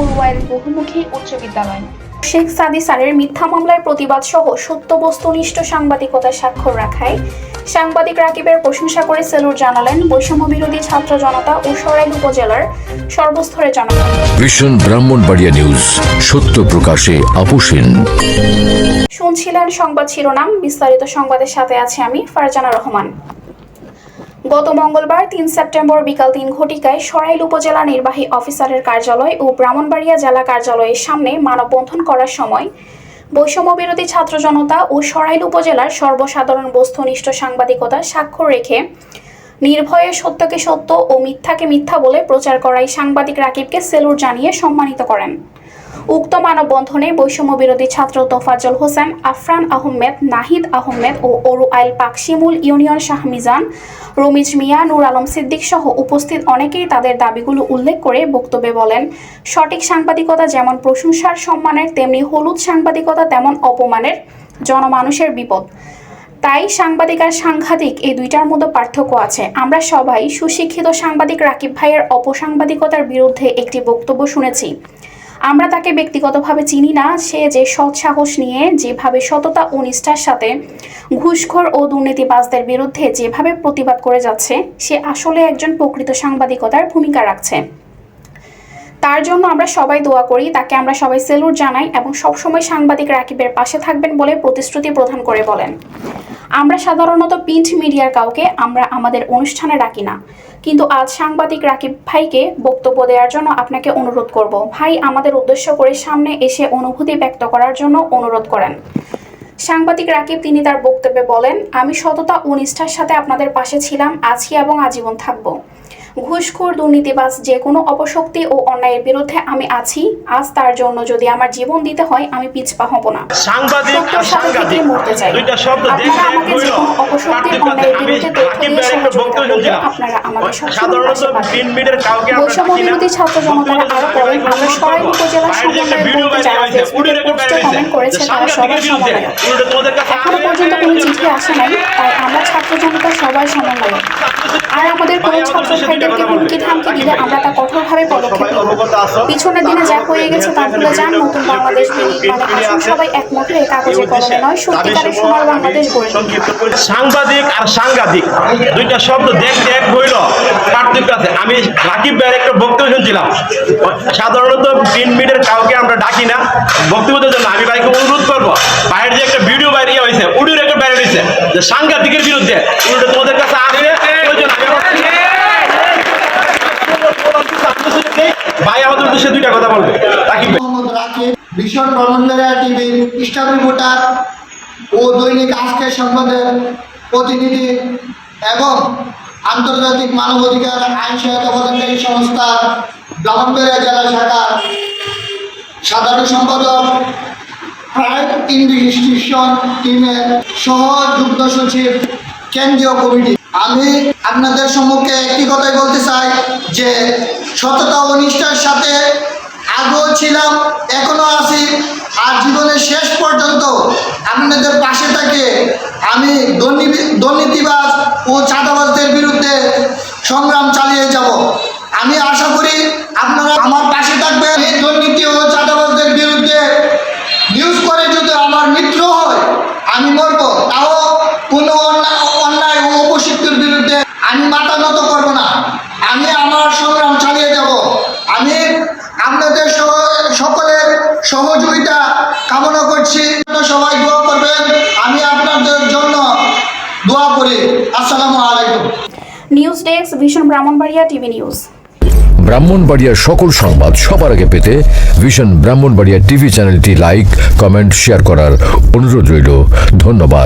উরওয়াইল বহুমুখী উচ্চ বিদ্যালয়। শেখ সাদি স্যারের মিথ্যা মামলার প্রতিবাদ সহ সত্য বস্তুনিষ্ঠ সাংবাদিকতার স্বাক্ষর রাখায় সাংবাদিক রাকিবের প্রশংসা করে সেলুর জানালেন বৈষম্য বিরোধী ছাত্র জনতা ও সরাইল উপজেলার সর্বস্তরের জনগণ ভীষণ ব্রাহ্মণবাড়িয়া নিউজ সত্য প্রকাশে আপোষহীন শুনছিলেন সংবাদ শিরোনাম বিস্তারিত সংবাদের সাথে আছে আমি ফারজানা রহমান। গত মঙ্গলবার তিন সেপ্টেম্বর বিকাল তিন ঘটিকায় সরাইল উপজেলা নির্বাহী অফিসারের কার্যালয় ও ব্রাহ্মণবাড়িয়া জেলা কার্যালয়ের সামনে মানববন্ধন করার সময় বৈষম্য বিরোধী ছাত্র জনতা ও সরাইল উপজেলার সর্বসাধারণ বস্তুনিষ্ঠ সাংবাদিকতা স্বাক্ষর রেখে নির্ভয়ে সত্যকে সত্য ও মিথ্যাকে মিথ্যা বলে প্রচার করাই সাংবাদিক রাকিবকে সেলুর জানিয়ে সম্মানিত করেন। উক্ত মানববন্ধনে বৈষম্য বিরোধী ছাত্র তোফাজ্জল হোসেন, আফরান আহমেদ, নাহিদ আহমেদ ও অরু আইল পাকশিমুল ইউনিয়ন শাহমিজান রমিজ মিয়া, নূর আলম সিদ্দিক সহ উপস্থিত অনেকেই তাদের দাবিগুলো উল্লেখ করে বক্তব্যে বলেন, সঠিক সাংবাদিকতা যেমন প্রশংসার সম্মানের, তেমনি হলুদ সাংবাদিকতা তেমন অপমানের, জনমানুষের বিপদ। তাই সাংবাদিক আর সাংঘাতিক এই দুইটার মধ্যে পার্থক্য আছে। আমরা সবাই সুশিক্ষিত সাংবাদিক রাকিব ভাইয়ের অপসাংবাদিকতার বিরুদ্ধে একটি বক্তব্য শুনেছি। আমরা তাকে ব্যক্তিগতভাবে চিনি না, সে যে সৎ সাহস নিয়ে যেভাবে সততা ও নিষ্ঠার সাথে ঘুষখোর ও দুর্নীতিবাজদের বিরুদ্ধে যেভাবে প্রতিবাদ করে যাচ্ছে, সে আসলে একজন প্রকৃত সাংবাদিকতার ভূমিকা রাখছে। তার জন্য আমরা সবাই দোয়া করি, তাকে আমরা সবাই সেলুট জানাই এবং সবসময় সাংবাদিক রাকিবের পাশে থাকবেন বলে প্রতিশ্রুতি প্রদান করে বলেন। আমরা সাধারণত প্রিন্ট মিডিয়ার কাউকে আমরা আমাদের অনুষ্ঠানে ডাকি না। কিন্তু আজ সাংবাদিক রাকিব ভাইকে বক্তব্য দেওয়ার জন্য আপনাকে অনুরোধ করব। ভাই, আমাদের উদ্দেশ্য করে সামনে এসে অনুভূতি ব্যক্ত করার জন্য অনুরোধ করেন। সাংবাদিক রাকিব, তিনি তার বক্তব্যে বলেন, আমি সততা ও নিষ্ঠার সাথে আপনাদের পাশে ছিলাম, আছি এবং আজীবন থাকব। ঘুষখোর দুর্নীতিবাজ যে কোনো অপশক্তি ও অন্যায়ের বিরুদ্ধে আমি আছি। আজ তার জন্য যদি আমার জীবন দিতে হয় আমি পিছপা হব না। সাংবাদিক সত্যের আর সাথে সাংঘাতিক থেকেই মরতে চাই। দুইটা শব্দ দেখতে আপনারা আমাকে যে কোনো অপশক্তির অন্যায়ের বিরুদ্ধে তথ্য দিয়ে সহযোগিতা করবেন আপনারা আমাদের সবসময় পাশে পাবেন। প্রিন্ট মিডিয়ার কাউকে আমরা বৈষম্য বিরোধী ছাত্র জনতারা আরও বলেন আমরা সরাইল উপজেলা সমন্বয় বলতে যারা ফেসবুকে পোস্টে কমেন্ট করেছে তারা সবাই সমন্বয়ক এখনও পর্যন্ত কোনো চিঠি আসে নাই তাই আমরা ছাত্র জনতা সবাই সমন্বয়ক আর আমাদের কোনো ছাত্র ভাইদেরকে হুমকি ধামকি দিলে আমরা তা কঠোরভাবে পদক্ষেপ নেব। পিছনের দিনে যা হয়ে গেছে তা ভুলে যান নতুন বাংলাদেশ মানে আসুন সবাই একমত হয়ে কাগজে কলমে নয় সত্যিকারের সোনার বাংলাদেশ গড়ে সাংবাদিক আর সাংঘাতিক দুইটা শব্দ দেখতে এক হইল পার্থক্য আছে। আমি রাকিব ভাইয়ের একটা বক্তব্য শুনছিলাম। সাধারণত প্রিন্ট মিডিয়ার কাউকে আমরা ডাকি না বক্তব্যের জন্য। আমি ভাইকে অনুরোধ করব বাইরে যে একটা ভিডিও বাইরে ইয়ে হয়েছে অডিও রেকর্ড বাইরে হয়েছে যে সাংঘাতিকের বিরুদ্ধে উল্টো তোমাদের কাছে আসবে প্রয়োজন আমি আমাদের উদ্দেশ্যে দুইটা কথা বলবে। রাকিব ভীষণ টিভির রিপোর্টার ও দৈনিক আজকের সংবাদের প্রতিনিধি এবং আন্তর্জাতিক মানবাধিকার আইন সহায়তা প্রদানকারী সংস্থার ব্রাহ্মণবাড়িয়া জেলা শাখার সাধারণ সম্পাদক প্রাইড ইনভেস্টিগেশন টিমের সহ যুগ্ম সচিব, কেন্দ্রীয় কমিটি। আমি আপনাদের সম্মুখে একটি কথাই বলতে চাই যে সততা ও নিষ্ঠার সাথে আগেও ছিলাম, এখনও আছি। আর জীবনের শেষ পর্যন্ত আপনাদের পাশে থেকে আমি দুর্নীতি- দুর্নীতিবাজ ও চাঁদাবাজদের বিরুদ্ধে সংগ্রাম চালিয়ে যাব। আমি আশা করি আপনারা আমার পাশে থাকবেন। এই দুর্নীতি ও চাঁদাবাজদের বিরুদ্ধে নিউজ করে যদি আমার মিত্র হয়, আমি মরব। তাও কোনো অন্যায় ও অপশক্তির বিরুদ্ধে আমি মাথা নত করব না আমি আমার সংগ্রাম চালিয়ে যাব আমি আপনাদের সহ- সকলের সহযোগিতা কামনা করছি সবাই দোয়া করবেন আমি আপনাদের জন্য দোয়া করি আসসালামু আলাইকুম নিউজ ডেস্ক ভীষণ ব্রাহ্মণবাড়িয়া টিভি নিউজ ব্রাহ্মণবাড়িয়ার সকল সংবাদ সবার আগে পেতে ভীষণ ব্রাহ্মণবাড়িয়া টিভি চ্যানেলটি লাইক কমেন্ট শেয়ার করার অনুরোধ রইল। ধন্যবাদ।